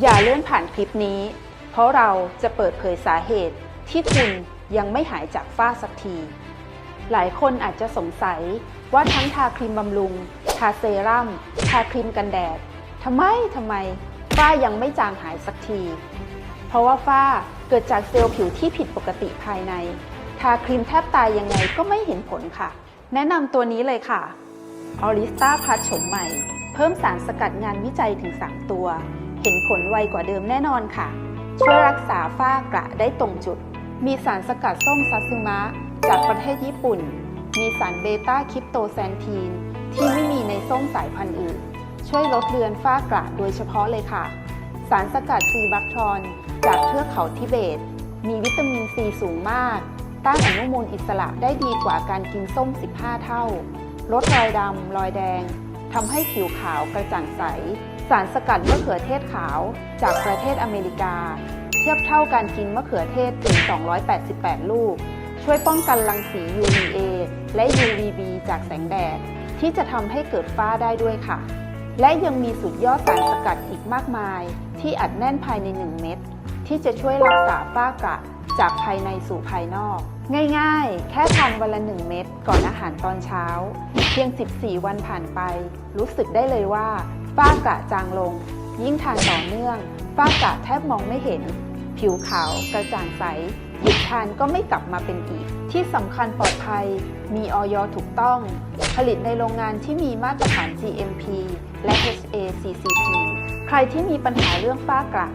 อย่าเลื่อนผ่านคลิปนี้ เพราะเราจะเปิดเผยสาเหตุที่คุณยังไม่หายจากฝ้าสักที หลายคนอาจจะสงสัยว่าทั้งทาครีมบำรุง ทาเซรั่ม ทาครีมกันแดดทำไมทำไมฝ้ายังไม่จางหายสักที เพราะว่าฝ้าเกิดจากเซลล์ผิวที่ผิดปกติภายใน ทาครีมแทบตายยังไงก็ไม่เห็นผลค่ะ แนะนำตัวนี้เลยค่ะออริสตาพัชโฉมใหม่ เพิ่มสารสกัดงานวิจัยถึง 3 ตัว เห็นผลไวกว่าเดิมแน่นอนค่ะ ช่วยรักษาฝ้ากระได้ตรงจุด มีสารสกัดส้มซาซึมะ จากประเทศญี่ปุ่น มีสารเบต้าคริปโตแซนทีน ที่ไม่มีในส้มสายพันธุ์อื่น ช่วยลดเลือนฝ้ากระโดยเฉพาะเลยค่ะ สารสกัดซีบัคทรอน จากเทือกเขาทิเบต มีวิตามินซีสูงมาก ต้านอนุมูลอิสระได้ดีกว่าการกินส้ม 15 เท่า ลดรอยดำรอยแดงทำให้ผิวขาวกระจ่างใส สารสกัดมะเขือเทศขาวจากประเทศอเมริกา เทียบเท่าการกินมะเขือเทศถึง 288 ลูก ช่วยป้องกันรังสี UVA และ UVB จากแสงแดด ที่จะทำให้เกิดฝ้าได้ด้วยค่ะ และยังมีสุดยอดสารสกัดอีกมากมาย ที่อัดแน่นภายใน 1 เม็ดที่จะช่วยรักษาฝ้ากระจากภายในสู่ภายนอก ง่ายๆ แค่ทานวันละ 1 เม็ดก่อนอาหารตอนเช้า เพียง 14 วันผ่านไป รู้สึกได้เลยว่า ฝ้ากระจางลง ยิ่งทานต่อเนื่อง ฝ้ากระแทบมองไม่เห็น ผิวขาวกระจ่างใสหยุดทานก็ไม่กลับมาเป็นอีก ที่สำคัญปลอดภัย มีออยถูกต้อง ผลิตในโรงงานที่มีมาตรฐาน GMP และ HACCP ใครที่มีปัญหาเรื่องฝ้ากระ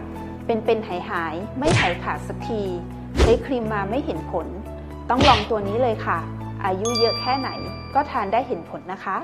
เป็นเป็นหายหายไม่หายขาดสักที ใช้ครีมมาไม่เห็นผล ต้องลองตัวนี้เลยค่ะ อายุเยอะแค่ไหนก็ทานได้เห็นผลนะคะ